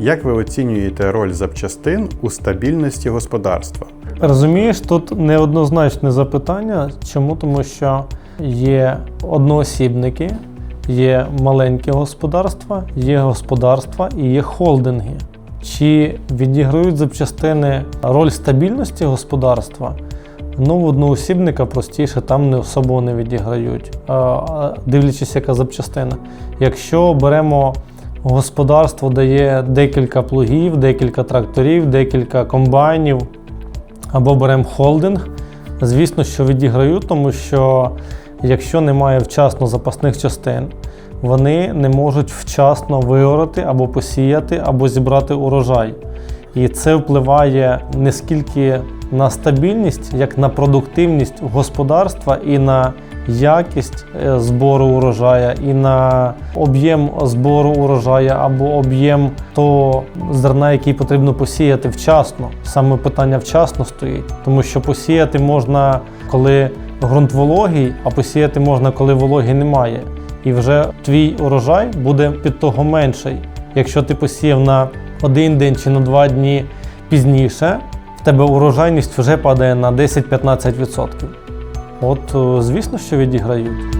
Як ви оцінюєте роль запчастин у стабільності господарства? Розумієш, тут неоднозначне запитання. Чому? Тому що є одноосібники, є маленькі господарства, є господарства і є холдинги. Чи відіграють запчастини роль стабільності господарства? Ну, в одноосібника простіше, там не особо вони відіграють, дивлячись, яка запчастина. Якщо беремо господарство, де є декілька плугів, декілька тракторів, декілька комбайнів, або беремо холдинг. Звісно, що відіграють, тому що якщо немає вчасно запасних частин, вони не можуть вчасно виорати або посіяти, або зібрати урожай. І це впливає не скільки на стабільність, як на продуктивність господарства і на якість е, збору урожая, і на об'єм збору урожая або об'єм того зерна, який потрібно посіяти вчасно. Саме питання вчасно стоїть, тому що посіяти можна, коли ґрунт вологий, а посіяти можна, коли вологи немає. І вже твій урожай буде під того менший. Якщо ти посіяв на один день чи на два дні пізніше, тебе урожайність вже падає на 10-15%. От, е, звісно, що відіграють.